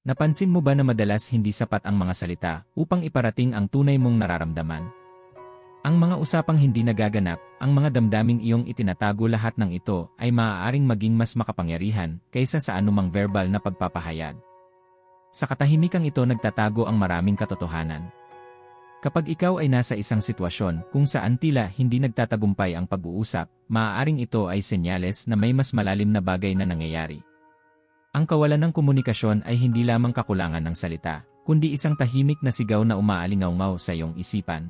Napansin mo ba na madalas hindi sapat ang mga salita upang iparating ang tunay mong nararamdaman? Ang mga usapang hindi nagaganap, ang mga damdaming iyong itinatago lahat ng ito ay maaaring maging mas makapangyarihan kaysa sa anumang verbal na pagpapahayag. Sa katahimikang ito nagtatago ang maraming katotohanan. Kapag ikaw ay nasa isang sitwasyon kung saan tila hindi nagtatagumpay ang pag-uusap, maaaring ito ay senyales na may mas malalim na bagay na nangyayari. Ang kawalan ng komunikasyon ay hindi lamang kakulangan ng salita, kundi isang tahimik na sigaw na umaalingaw sa iyong isipan.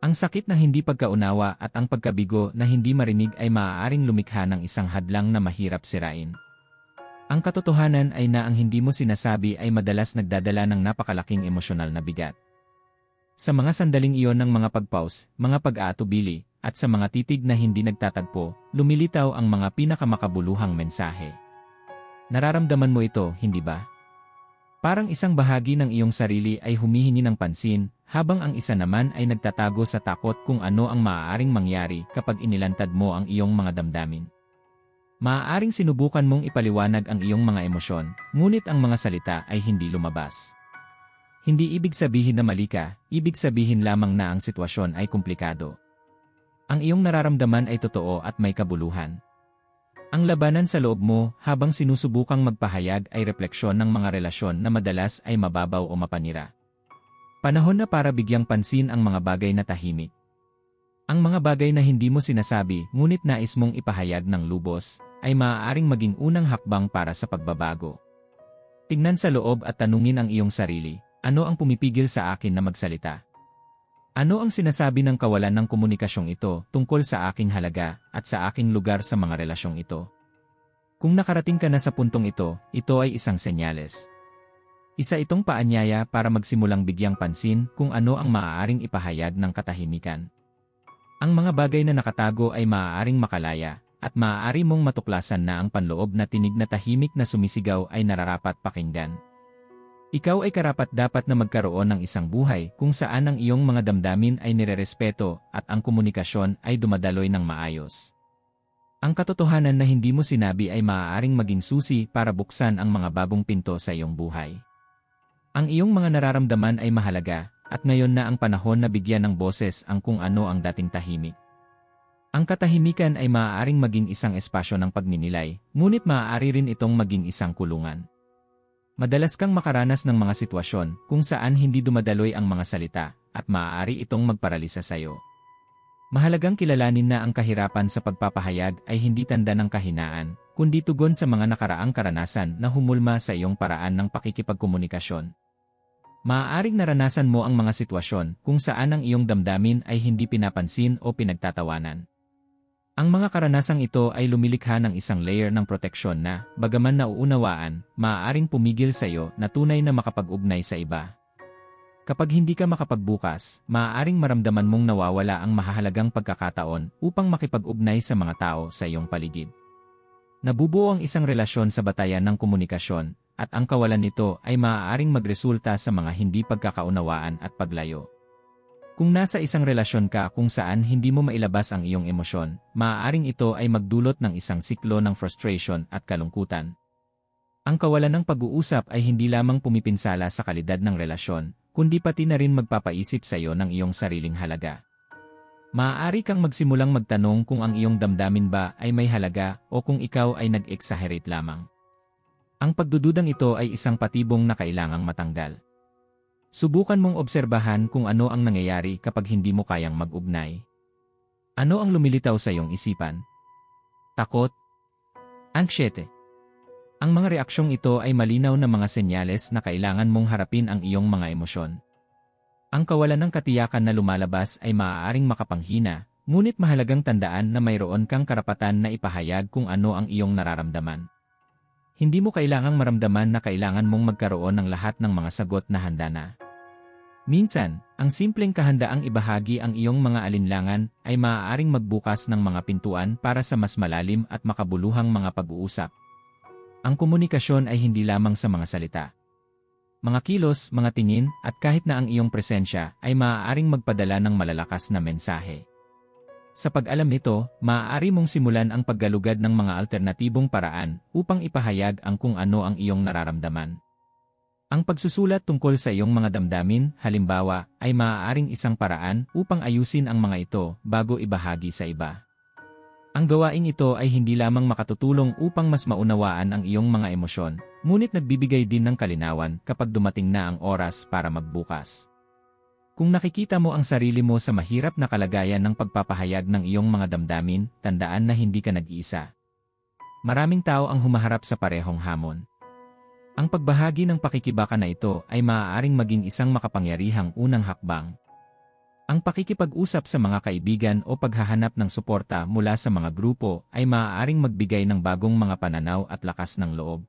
Ang sakit na hindi pagkaunawa at ang pagkabigo na hindi marinig ay maaaring lumikha ng isang hadlang na mahirap sirain. Ang katotohanan ay na ang hindi mo sinasabi ay madalas nagdadala ng napakalaking emosyonal na bigat. Sa mga sandaling iyon ng mga pagpaus, mga pag-aatubili, at sa mga titig na hindi nagtatagpo, lumilitaw ang mga pinakamakabuluhang mensahe. Nararamdaman mo ito, hindi ba? Parang isang bahagi ng iyong sarili ay humihingi ng pansin, habang ang isa naman ay nagtatago sa takot kung ano ang maaaring mangyari kapag inilantad mo ang iyong mga damdamin. Maaaring sinubukan mong ipaliwanag ang iyong mga emosyon, ngunit ang mga salita ay hindi lumabas. Hindi ibig sabihin na mali ka, ibig sabihin lamang na ang sitwasyon ay komplikado. Ang iyong nararamdaman ay totoo at may kabuluhan. Ang labanan sa loob mo habang sinusubukang magpahayag ay refleksyon ng mga relasyon na madalas ay mababaw o mapanira. Panahon na para bigyang pansin ang mga bagay na tahimik. Ang mga bagay na hindi mo sinasabi ngunit nais mong ipahayag ng lubos ay maaaring maging unang hakbang para sa pagbabago. Tingnan sa loob at tanungin ang iyong sarili, ano ang pumipigil sa akin na magsalita? Ano ang sinasabi ng kawalan ng komunikasyong ito tungkol sa aking halaga at sa aking lugar sa mga relasyong ito? Kung nakarating ka na sa puntong ito, ito ay isang senyales. Isa itong paanyaya para magsimulang bigyang pansin kung ano ang maaaring ipahayag ng katahimikan. Ang mga bagay na nakatago ay maaaring makalaya, at maaari mong matuklasan na ang panloob na tinig na tahimik na sumisigaw ay nararapat pakinggan. Ikaw ay karapat-dapat na magkaroon ng isang buhay kung saan ang iyong mga damdamin ay nirerespeto at ang komunikasyon ay dumadaloy ng maayos. Ang katotohanan na hindi mo sinabi ay maaaring maging susi para buksan ang mga bagong pinto sa iyong buhay. Ang iyong mga nararamdaman ay mahalaga, at ngayon na ang panahon na bigyan ng boses ang kung ano ang dating tahimik. Ang katahimikan ay maaaring maging isang espasyo ng pagninilay, ngunit maaari rin itong maging isang kulungan. Madalas kang makaranas ng mga sitwasyon kung saan hindi dumadaloy ang mga salita at maaari itong magparalisa sa iyo. Mahalagang kilalanin na ang kahirapan sa pagpapahayag ay hindi tanda ng kahinaan, kundi tugon sa mga nakaraang karanasan na humulma sa iyong paraan ng pakikipagkomunikasyon. Maaaring naranasan mo ang mga sitwasyon kung saan ang iyong damdamin ay hindi pinapansin o pinagtatawanan. Ang mga karanasang ito ay lumilikha ng isang layer ng proteksyon na, bagaman nauunawaan, maaaring pumigil sa iyo na tunay na makapag-ugnay sa iba. Kapag hindi ka makapagbukas, maaaring maramdaman mong nawawala ang mahahalagang pagkakataon upang makipag-ugnay sa mga tao sa iyong paligid. Nabubuo ang isang relasyon sa batayan ng komunikasyon, at ang kawalan nito ay maaaring magresulta sa mga hindi pagkakaunawaan at paglayo. Kung nasa isang relasyon ka kung saan hindi mo mailabas ang iyong emosyon, maaaring ito ay magdulot ng isang siklo ng frustration at kalungkutan. Ang kawalan ng pag-uusap ay hindi lamang pumipinsala sa kalidad ng relasyon, kundi pati na rin magpapaisip sa iyo ng iyong sariling halaga. Maaari kang magsimulang magtanong kung ang iyong damdamin ba ay may halaga o kung ikaw ay nag-exaggerate lamang. Ang pagdududang ito ay isang patibong na kailangang matanggal. Subukan mong obserbahan kung ano ang nangyayari kapag hindi mo kayang mag-ugnay. Ano ang lumilitaw sa iyong isipan? Takot? Anxiety? Ang mga reaksyong ito ay malinaw na mga senyales na kailangan mong harapin ang iyong mga emosyon. Ang kawalan ng katiyakan na lumalabas ay maaaring makapanghina, ngunit mahalagang tandaan na mayroon kang karapatan na ipahayag kung ano ang iyong nararamdaman. Hindi mo kailangang maramdaman na kailangan mong magkaroon ng lahat ng mga sagot na handa na. Minsan, ang simpleng kahandaang ibahagi ang iyong mga alinlangan ay maaaring magbukas ng mga pintuan para sa mas malalim at makabuluhang mga pag-uusap. Ang komunikasyon ay hindi lamang sa mga salita. Mga kilos, mga tingin, at kahit na ang iyong presensya ay maaaring magpadala ng malalakas na mensahe. Sa pag-alam nito, maaari mong simulan ang paggalugad ng mga alternatibong paraan upang ipahayag ang kung ano ang iyong nararamdaman. Ang pagsusulat tungkol sa iyong mga damdamin, halimbawa, ay maaaring isang paraan upang ayusin ang mga ito bago ibahagi sa iba. Ang gawaing ito ay hindi lamang makatutulong upang mas maunawaan ang iyong mga emosyon, ngunit nagbibigay din ng kalinawan kapag dumating na ang oras para magbukas. Kung nakikita mo ang sarili mo sa mahirap na kalagayan ng pagpapahayag ng iyong mga damdamin, tandaan na hindi ka nag-iisa. Maraming tao ang humaharap sa parehong hamon. Ang pagbahagi ng pakikibaka na ito ay maaaring maging isang makapangyarihang unang hakbang ang pakikipag-usap sa mga kaibigan o paghahanap ng suporta mula sa mga grupo ay maaaring magbigay ng bagong mga pananaw at lakas ng loob.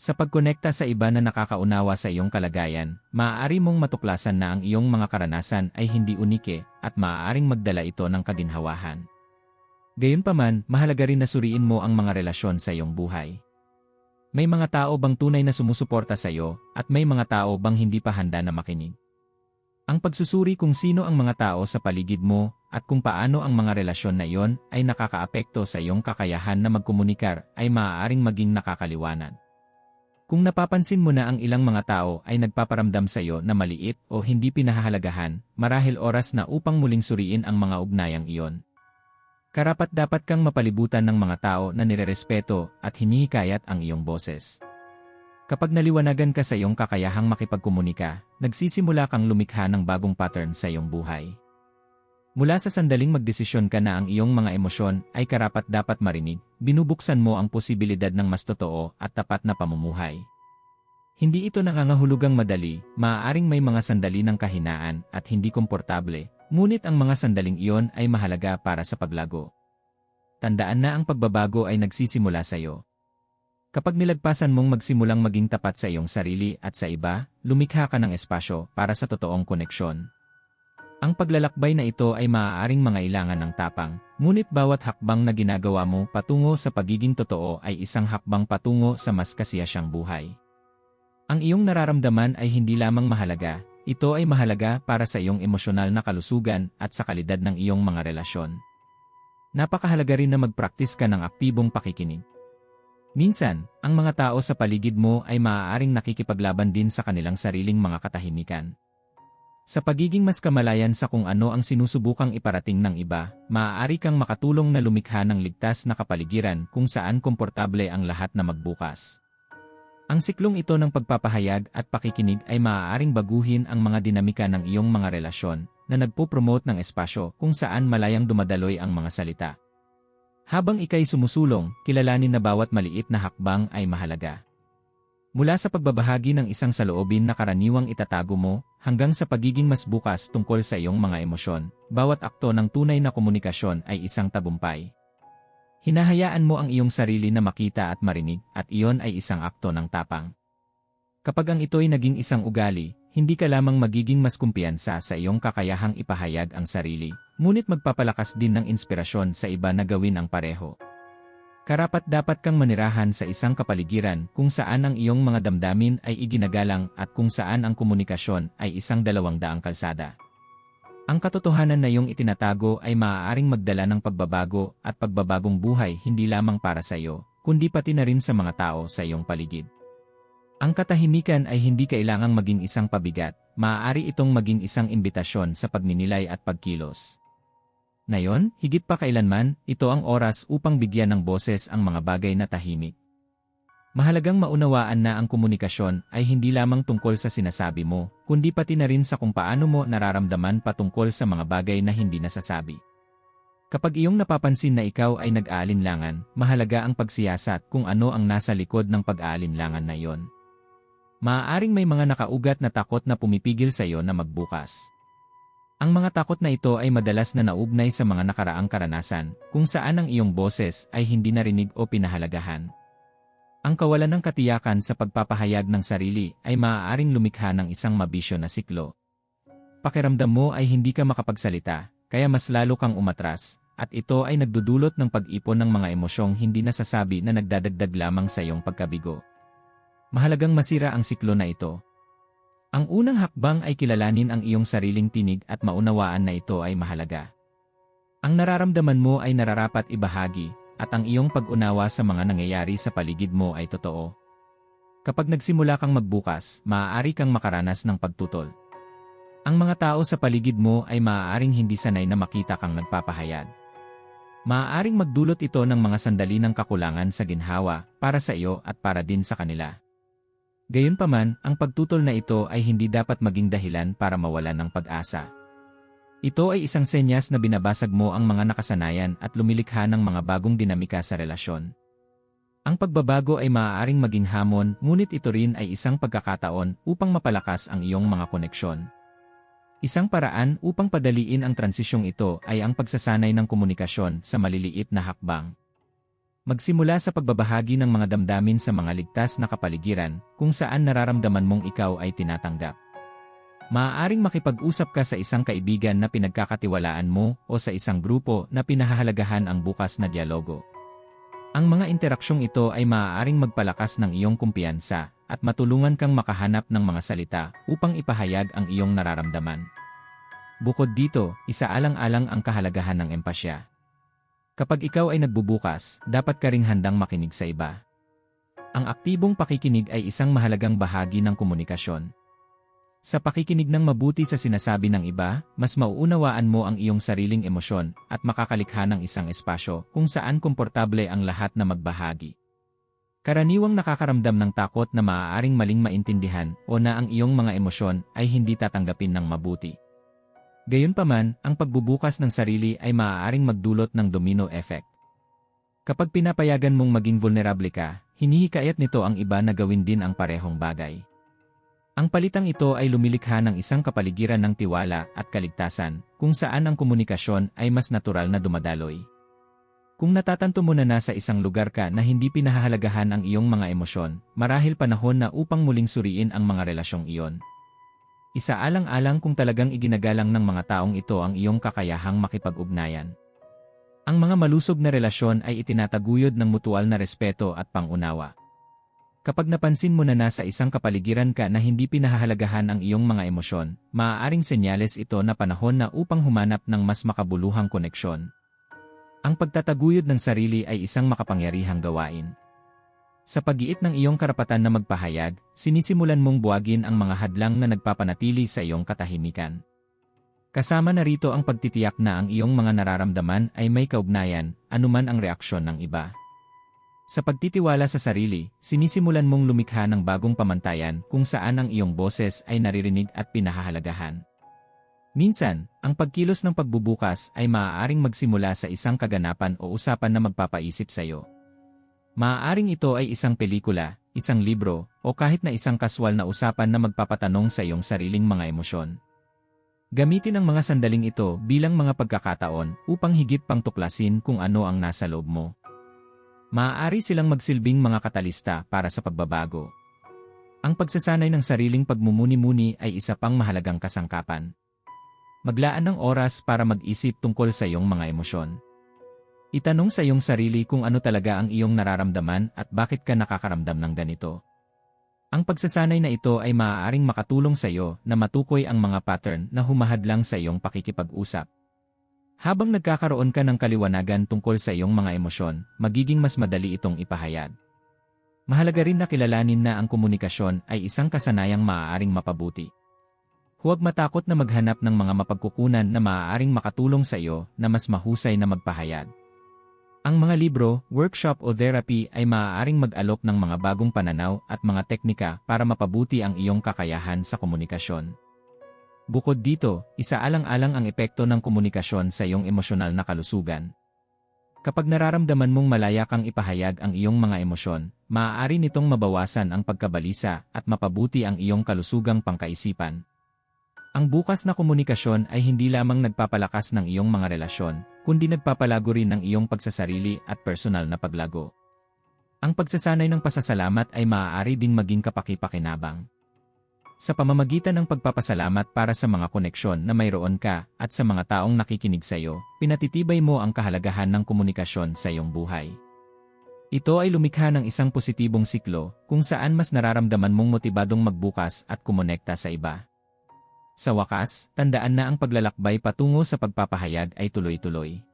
Sa pagkonekta sa iba na nakakaunawa sa iyong kalagayan, maaari mong matuklasan na ang iyong mga karanasan ay hindi unike at maaaring magdala ito ng kaginhawahan. Gayunpaman, mahalaga rin na suriin mo ang mga relasyon sa iyong buhay. May mga tao bang tunay na sumusuporta sa iyo at may mga tao bang hindi pa handa na makinig? Ang pagsusuri kung sino ang mga tao sa paligid mo at kung paano ang mga relasyon na iyon ay nakakaapekto sa iyong kakayahan na magkomunikar ay maaaring maging nakakaliwanag. Kung napapansin mo na ang ilang mga tao ay nagpaparamdam sa iyo na maliit o hindi pinahahalagahan, marahil oras na upang muling suriin ang mga ugnayang iyon. Karapat dapat kang mapalibutan ng mga tao na nirerespeto at hinihikayat ang iyong boses. Kapag naliwanagan ka sa iyong kakayahang makipagkomunika, nagsisimula kang lumikha ng bagong pattern sa iyong buhay. Mula sa sandaling magdesisyon ka na ang iyong mga emosyon ay karapat dapat marinig, binubuksan mo ang posibilidad ng mas totoo at tapat na pamumuhay. Hindi ito nangangahulugang madali, maaaring may mga sandali ng kahinaan at hindi komportable, ngunit ang mga sandaling iyon ay mahalaga para sa paglago. Tandaan na ang pagbabago ay nagsisimula sa iyo. Kapag nilagpasan mong magsimulang maging tapat sa iyong sarili at sa iba, lumikha ka ng espasyo para sa totoong koneksyon. Ang paglalakbay na ito ay maaaring mangailangan ng tapang, ngunit bawat hakbang na ginagawa mo patungo sa pagiging totoo ay isang hakbang patungo sa mas kasiyasyang buhay. Ang iyong nararamdaman ay hindi lamang mahalaga, ito ay mahalaga para sa iyong emosyonal na kalusugan at sa kalidad ng iyong mga relasyon. Napakahalaga rin na mag-practice ka ng aktibong pakikinig. Minsan, ang mga tao sa paligid mo ay maaaring nakikipaglaban din sa kanilang sariling mga katahimikan. Sa pagiging mas kamalayan sa kung ano ang sinusubukang iparating ng iba, maaari kang makatulong na lumikha ng ligtas na kapaligiran kung saan komportable ang lahat na magbukas. Ang siklong ito ng pagpapahayag at pakikinig ay maaaring baguhin ang mga dinamika ng iyong mga relasyon na nagpo-promote ng espasyo kung saan malayang dumadaloy ang mga salita. Habang ikay sumusulong, kilalanin na bawat maliit na hakbang ay mahalaga. Mula sa pagbabahagi ng isang saloobin na karaniwang itatago mo, hanggang sa pagiging mas bukas tungkol sa iyong mga emosyon, bawat akto ng tunay na komunikasyon ay isang tagumpay. Hinahayaan mo ang iyong sarili na makita at marinig at iyon ay isang akto ng tapang. Kapag ang ito'y naging isang ugali, hindi ka lamang magiging mas kumpiyansa sa iyong kakayahang ipahayag ang sarili, ngunit magpapalakas din ng inspirasyon sa iba na gawin ang pareho. Karapat dapat kang manirahan sa isang kapaligiran kung saan ang iyong mga damdamin ay iginagalang at kung saan ang komunikasyon ay isang dalawang daang kalsada. Ang katotohanan na iyong itinatago ay maaaring magdala ng pagbabago at pagbabagong buhay hindi lamang para sa iyo, kundi pati na rin sa mga tao sa iyong paligid. Ang katahimikan ay hindi kailangang maging isang pabigat, maaari itong maging isang imbitasyon sa pagninilay at pagkilos. Ngayon, higit pa kailanman, ito ang oras upang bigyan ng boses ang mga bagay na tahimik. Mahalagang maunawaan na ang komunikasyon ay hindi lamang tungkol sa sinasabi mo, kundi pati na rin sa kung paano mo nararamdaman patungkol sa mga bagay na hindi nasasabi. Kapag iyong napapansin na ikaw ay nag-aalinlangan, mahalaga ang pagsiyasat kung ano ang nasa likod ng pag-aalinlangan na iyon. Maaaring may mga nakaugat na takot na pumipigil sa iyo na magbukas. Ang mga takot na ito ay madalas na naugnay sa mga nakaraang karanasan, kung saan ang iyong boses ay hindi narinig o pinahalagahan. Ang kawalan ng katiyakan sa pagpapahayag ng sarili ay maaaring lumikha ng isang mabisyo na siklo. Pakiramdam mo ay hindi ka makapagsalita, kaya mas lalo kang umatras, at ito ay nagdudulot ng pag-ipon ng mga emosyong hindi nasasabi na nagdadagdag lamang sa iyong pagkabigo. Mahalagang masira ang siklo na ito, ang unang hakbang ay kilalanin ang iyong sariling tinig at maunawaan na ito ay mahalaga. Ang nararamdaman mo ay nararapat ibahagi, at ang iyong pag-unawa sa mga nangyayari sa paligid mo ay totoo. Kapag nagsimula kang magbukas, maaari kang makaranas ng pagtutol. Ang mga tao sa paligid mo ay maaaring hindi sanay na makita kang nagpapahayag. Maaaring magdulot ito ng mga sandali ng kakulangan sa ginhawa para sa iyo at para din sa kanila. Gayunpaman, ang pagtutol na ito ay hindi dapat maging dahilan para mawalan ng pag-asa. Ito ay isang senyas na binabasag mo ang mga nakasanayan at lumilikha ng mga bagong dinamika sa relasyon. Ang pagbabago ay maaaring maging hamon, ngunit ito rin ay isang pagkakataon upang mapalakas ang iyong mga koneksyon. Isang paraan upang padaliin ang transisyong ito ay ang pagsasanay ng komunikasyon sa maliliit na hakbang. Magsimula sa pagbabahagi ng mga damdamin sa mga ligtas na kapaligiran kung saan nararamdaman mong ikaw ay tinatanggap. Maaaring makipag-usap ka sa isang kaibigan na pinagkakatiwalaan mo o sa isang grupo na pinahahalagahan ang bukas na dialogo. Ang mga interaksyong ito ay maaaring magpalakas ng iyong kumpiyansa at matulungan kang makahanap ng mga salita upang ipahayag ang iyong nararamdaman. Bukod dito, isaalang-alang ang kahalagahan ng empasya. Kapag ikaw ay nagbubukas, dapat ka ring handang makinig sa iba. Ang aktibong pakikinig ay isang mahalagang bahagi ng komunikasyon. Sa pakikinig ng mabuti sa sinasabi ng iba, mas mauunawaan mo ang iyong sariling emosyon at makakalikha ng isang espasyo kung saan komportable ang lahat na magbahagi. Karaniwang nakakaramdam ng takot na maaaring maling maintindihan o na ang iyong mga emosyon ay hindi tatanggapin ng mabuti. Gayunpaman, ang pagbubukas ng sarili ay maaaring magdulot ng domino effect. Kapag pinapayagan mong maging vulnerable ka, hinihikayat nito ang iba na gawin din ang parehong bagay. Ang palitang ito ay lumilikha ng isang kapaligiran ng tiwala at kaligtasan, kung saan ang komunikasyon ay mas natural na dumadaloy. Kung natatanto mo na nasa isang lugar ka na hindi pinahahalagahan ang iyong mga emosyon, marahil panahon na upang muling suriin ang mga relasyong iyon. Isaalang-alang kung talagang iginagalang ng mga taong ito ang iyong kakayahang makipag-ugnayan. Ang mga malusog na relasyon ay itinataguyod ng mutual na respeto at pangunawa. Kapag napansin mo na nasa isang kapaligiran ka na hindi pinahahalagahan ang iyong mga emosyon, maaaring senyales ito na panahon na upang humanap ng mas makabuluhang koneksyon. Ang pagtataguyod ng sarili ay isang makapangyarihang gawain. Sa paggiit ng iyong karapatan na magpahayag, sinisimulan mong buwagin ang mga hadlang na nagpapanatili sa iyong katahimikan. Kasama na rito ang pagtitiyak na ang iyong mga nararamdaman ay may kaugnayan, anuman ang reaksyon ng iba. Sa pagtitiwala sa sarili, sinisimulan mong lumikha ng bagong pamantayan kung saan ang iyong boses ay naririnig at pinahahalagahan. Minsan, ang pagkilos ng pagbubukas ay maaaring magsimula sa isang kaganapan o usapan na magpapaisip sa iyo. Maaaring ito ay isang pelikula, isang libro, o kahit na isang kaswal na usapan na magpapatanong sa iyong sariling mga emosyon. Gamitin ang mga sandaling ito bilang mga pagkakataon upang higit pang tuklasin kung ano ang nasa loob mo. Maaari silang magsilbing mga katalista para sa pagbabago. Ang pagsasanay ng sariling pagmumuni-muni ay isa pang mahalagang kasangkapan. Maglaan ng oras para mag-isip tungkol sa iyong mga emosyon. Itanong sa iyong sarili kung ano talaga ang iyong nararamdaman at bakit ka nakakaramdam ng ganito. Ang pagsasanay na ito ay maaaring makatulong sa iyo na matukoy ang mga pattern na humahadlang sa iyong pakikipag-usap. Habang nagkakaroon ka ng kaliwanagan tungkol sa iyong mga emosyon, magiging mas madali itong ipahayag. Mahalaga rin na kilalanin na ang komunikasyon ay isang kasanayang maaaring mapabuti. Huwag matakot na maghanap ng mga mapagkukunan na maaaring makatulong sa iyo na mas mahusay na magpahayag. Ang mga libro, workshop o therapy ay maaaring mag-alok ng mga bagong pananaw at mga teknika para mapabuti ang iyong kakayahan sa komunikasyon. Bukod dito, isaalang-alang ang epekto ng komunikasyon sa iyong emosyonal na kalusugan. Kapag nararamdaman mong malaya kang ipahayag ang iyong mga emosyon, maaari nitong mabawasan ang pagkabalisa at mapabuti ang iyong kalusugang pangkaisipan. Ang bukas na komunikasyon ay hindi lamang nagpapalakas ng iyong mga relasyon, kundi nagpapalago rin ng iyong pagsasarili at personal na paglago. Ang pagsasanay ng pasasalamat ay maaari ding maging kapakipakinabang. Sa pamamagitan ng pagpapasalamat para sa mga koneksyon na mayroon ka at sa mga taong nakikinig sa iyo, pinatitibay mo ang kahalagahan ng komunikasyon sa iyong buhay. Ito ay lumikha ng isang positibong siklo kung saan mas nararamdaman mong motibadong magbukas at kumonekta sa iba. Sa wakas, tandaan na ang paglalakbay patungo sa pagpapahayag ay tuloy-tuloy.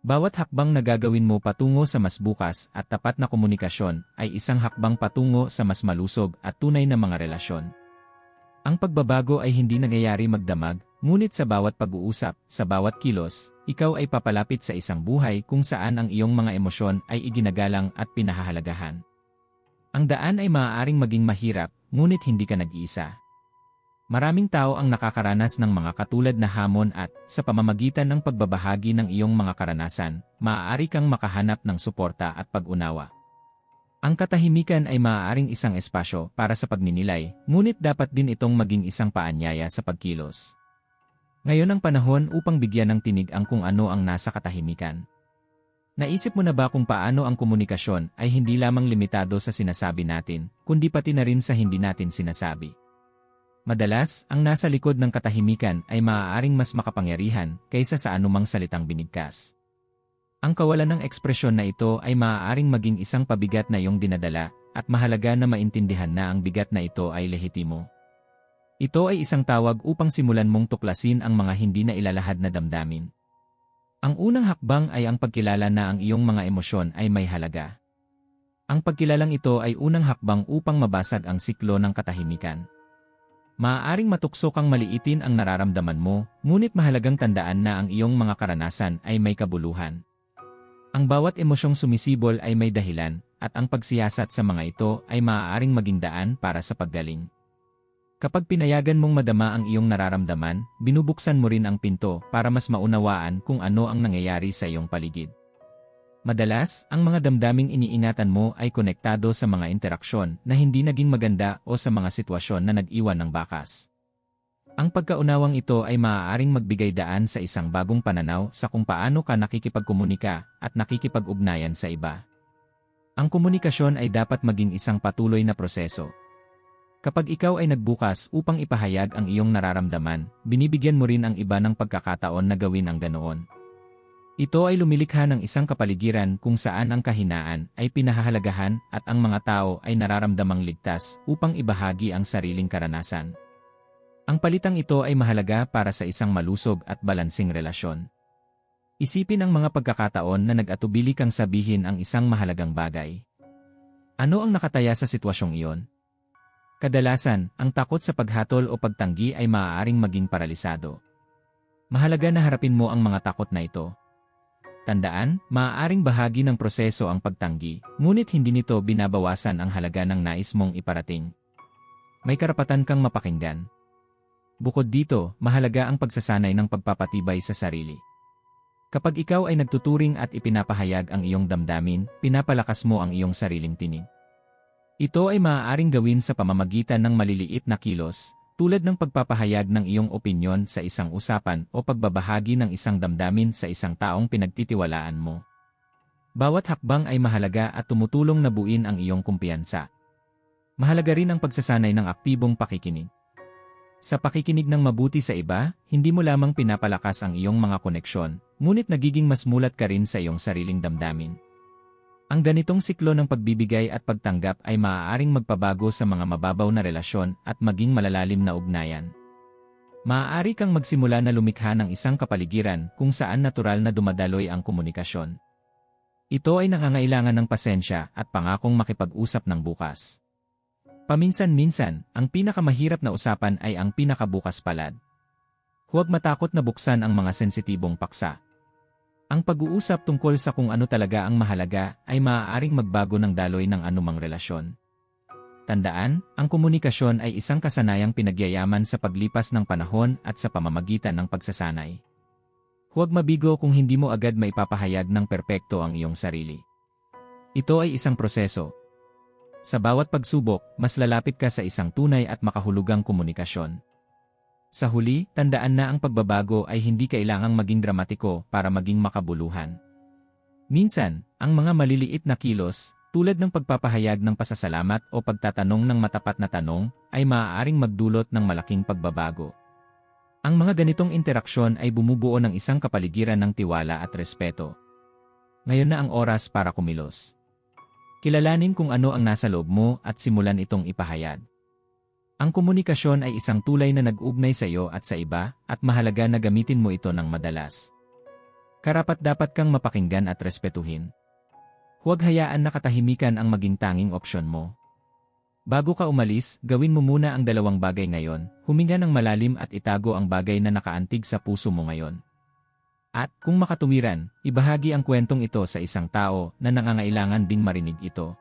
Bawat hakbang na gagawin mo patungo sa mas bukas at tapat na komunikasyon ay isang hakbang patungo sa mas malusog at tunay na mga relasyon. Ang pagbabago ay hindi nangyayari magdamag, ngunit sa bawat pag-uusap, sa bawat kilos, ikaw ay papalapit sa isang buhay kung saan ang iyong mga emosyon ay iginagalang at pinahahalagahan. Ang daan ay maaaring maging mahirap, ngunit hindi ka nag-iisa. Maraming tao ang nakakaranas ng mga katulad na hamon at, sa pamamagitan ng pagbabahagi ng iyong mga karanasan, maaari kang makahanap ng suporta at pag-unawa. Ang katahimikan ay maaaring isang espasyo para sa pagninilay, ngunit dapat din itong maging isang paanyaya sa pagkilos. Ngayon ang panahon upang bigyan ng tinig ang kung ano ang nasa katahimikan. Naisip mo na ba kung paano ang komunikasyon ay hindi lamang limitado sa sinasabi natin, kundi pati na rin sa hindi natin sinasabi? Madalas, ang nasa likod ng katahimikan ay maaaring mas makapangyarihan kaysa sa anumang salitang binigkas. Ang kawalan ng ekspresyon na ito ay maaaring maging isang pabigat na iyong dinadala at mahalaga na maintindihan na ang bigat na ito ay lehitimo. Ito ay isang tawag upang simulan mong tuklasin ang mga hindi na ilalahad na damdamin. Ang unang hakbang ay ang pagkilala na ang iyong mga emosyon ay may halaga. Ang pagkilalang ito ay unang hakbang upang mabasag ang siklo ng katahimikan. Maaaring matukso kang maliitin ang nararamdaman mo, ngunit mahalagang tandaan na ang iyong mga karanasan ay may kabuluhan. Ang bawat emosyong sumisibol ay may dahilan, at ang pagsiyasat sa mga ito ay maaaring maging daan para sa paggaling. Kapag pinayagan mong madama ang iyong nararamdaman, binubuksan mo rin ang pinto para mas maunawaan kung ano ang nangyayari sa iyong paligid. Madalas, ang mga damdaming iniingatan mo ay konektado sa mga interaksyon na hindi naging maganda o sa mga sitwasyon na nag-iwan ng bakas. Ang pagkaunawang ito ay maaaring magbigay daan sa isang bagong pananaw sa kung paano ka nakikipagkomunika at nakikipag-ugnayan sa iba. Ang komunikasyon ay dapat maging isang patuloy na proseso. Kapag ikaw ay nagbukas upang ipahayag ang iyong nararamdaman, binibigyan mo rin ang iba ng pagkakataon na gawin ang ganoon. Ito ay lumilikha ng isang kapaligiran kung saan ang kahinaan ay pinahahalagahan at ang mga tao ay nararamdamang ligtas upang ibahagi ang sariling karanasan. Ang palitang ito ay mahalaga para sa isang malusog at balansing relasyon. Isipin ang mga pagkakataon na nag-atubili kang sabihin ang isang mahalagang bagay. Ano ang nakataya sa sitwasyong iyon? Kadalasan, ang takot sa paghatol o pagtanggi ay maaaring maging paralisado. Mahalaga na harapin mo ang mga takot na ito Tandaan, maaaring bahagi ng proseso ang pagtanggi, ngunit hindi nito binabawasan ang halaga ng nais mong iparating. May karapatan kang mapakinggan. Bukod dito, mahalaga ang pagsasanay ng pagpapatibay sa sarili. Kapag ikaw ay nagtuturing at ipinapahayag ang iyong damdamin, pinapalakas mo ang iyong sariling tinig. Ito ay maaaring gawin sa pamamagitan ng maliliit na kilos, tulad ng pagpapahayag ng iyong opinyon sa isang usapan o pagbabahagi ng isang damdamin sa isang taong pinagtitiwalaan mo. Bawat hakbang ay mahalaga at tumutulong na buin ang iyong kumpiyansa. Mahalaga rin ang pagsasanay ng aktibong pakikinig. Sa pakikinig ng mabuti sa iba, hindi mo lamang pinapalakas ang iyong mga koneksyon, ngunit nagiging mas mulat ka rin sa iyong sariling damdamin. Ang ganitong siklo ng pagbibigay at pagtanggap ay maaaring magpabago sa mga mababaw na relasyon at maging malalalim na ugnayan. Maaari kang magsimula na lumikha ng isang kapaligiran kung saan natural na dumadaloy ang komunikasyon. Ito ay nangangailangan ng pasensya at pangakong makipag-usap ng bukas. Paminsan-minsan, ang pinakamahirap na usapan ay ang pinakabukas palad. Huwag matakot na buksan ang mga sensitibong paksa. Ang pag-uusap tungkol sa kung ano talaga ang mahalaga ay maaaring magbago ng daloy ng anumang relasyon. Tandaan, ang komunikasyon ay isang kasanayang pinagyayaman sa paglipas ng panahon at sa pamamagitan ng pagsasanay. Huwag mabigo kung hindi mo agad maipapahayag ng perpekto ang iyong sarili. Ito ay isang proseso. Sa bawat pagsubok, mas lalapit ka sa isang tunay at makahulugang komunikasyon. Sa huli, tandaan na ang pagbabago ay hindi kailangang maging dramatiko para maging makabuluhan. Minsan, ang mga maliliit na kilos, tulad ng pagpapahayag ng pasasalamat o pagtatanong ng matapat na tanong, ay maaaring magdulot ng malaking pagbabago. Ang mga ganitong interaksyon ay bumubuo ng isang kapaligiran ng tiwala at respeto. Ngayon na ang oras para kumilos. Kilalanin kung ano ang nasa loob mo at simulan itong ipahayag. Ang komunikasyon ay isang tulay na nag-ugnay sa iyo at sa iba, at mahalaga na gamitin mo ito ng madalas. Karapat dapat kang mapakinggan at respetuhin. Huwag hayaan na katahimikan ang maging tanging opsyon mo. Bago ka umalis, gawin mo muna ang dalawang bagay ngayon, huminga ng malalim at itago ang bagay na nakaantig sa puso mo ngayon. At, kung makatuwiran, ibahagi ang kwentong ito sa isang tao na nangangailangan ding marinig ito.